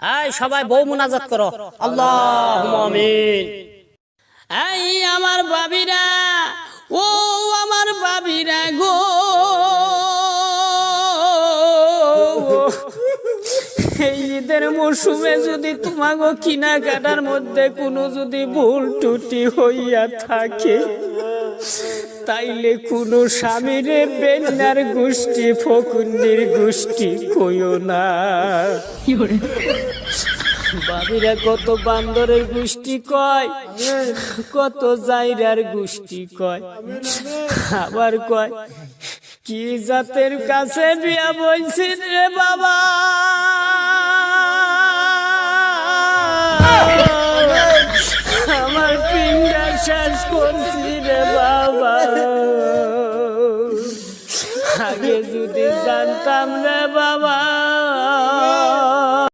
এই সবাই বউ মোনাজাত করো। আল্লাহ এই আমার বাবিরা ও আমার বাবিরা গো। ঈদের মৌসুমে যদি তোমাগো কেনাকাটার মধ্যে কোনো যদি ভুল টুটি হইয়া থাকে তাইলে কোনো স্বামীরে বেন্নার গোষ্ঠী ফকুন্দির গোষ্ঠী কইও না। বাবিরা কত বান্দরের গোষ্ঠী কয় কত জাইরার গোষ্ঠী কয় আবার কয় কি জাতের কাছে বিয়া বলছিস রে বাবা? শেষ করছি রে বাবা। আগে যদি জানতাম রে বাবা।